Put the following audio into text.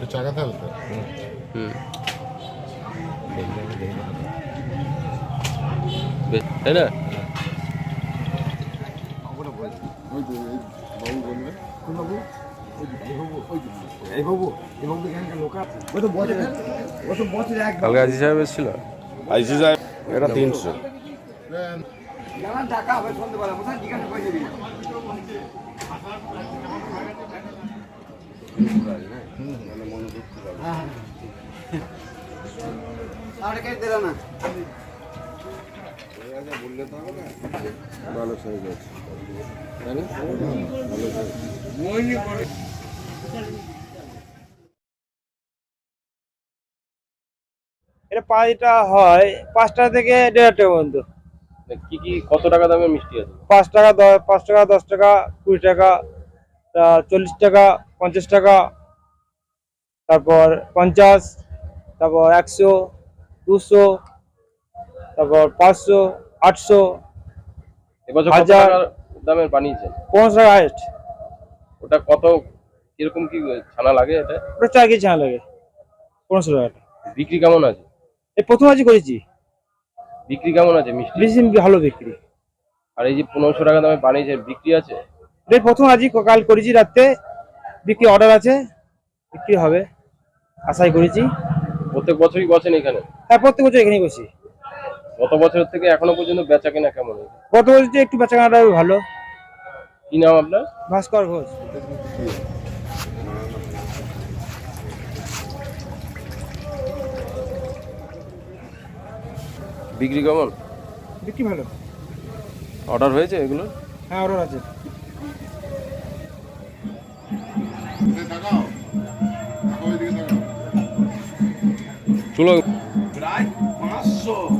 এটা চাকা তেল তো? হুম। বেশ তাই না? কালকে আজি সাহেব এসেছিল? আইসি সাহেব। এটা তিনশো। জিজ্ঞাসা করে দিবি আর কে দিল না ভালো সাইজ আছে তাই না এটা পাঁচটা হয় পাঁচটা থেকে দেড়টা পর্যন্ত। কি কি কত টাকা দামের মিষ্টি আছে? পাঁচ টাকা দশ পাঁচ টাকা দশ টাকা কুড়ি টাকা তা চল্লিশ টাকা পঞ্চাশ টাকা তারপর পঞ্চাশ তারপর একশো দুশো তারপর পাঁচশো আটশো হাজার। দামের বানিয়েছেন? পনেরোশো টাকা হাইস্ট ওটা কত কীরকম কি ছানা লাগে এটা? ওটা চার কেজি ছানা লাগে পনেরোশো টাকাটা। বিক্রি কেমন আছে? এই প্রথম আজই করেছি। বিক্রি কেমন আছে মিষ্টি? বেশি ভালো বিক্রি। আর এই যে পনেরোশো টাকা দামে বানিয়েছেন বিক্রি আছে? এটা প্রথম আজই কাল করেছি রাত্রে বিক্রি অর্ডার আছে বিক্রি হবে। আশাই করেছি। প্রত্যেক বছরই বসেন এখানে? হ্যাঁ প্রত্যেক বছর এখানেই বসি। গত বছর থেকে এখনও পর্যন্ত বেচা কেনা কেমন গত বছর একটু বেচাকেনাটা ভালো। কি নাম আপনার? ভাস্কর ঘোষ। বিক্রি কেমন? বিক্রি ভালো। অর্ডার হয়েছে এগুলো? হ্যাঁ অর্ডার আছে। এই তাকাও চলো প্রায় পাঁচশো কি হয়েছে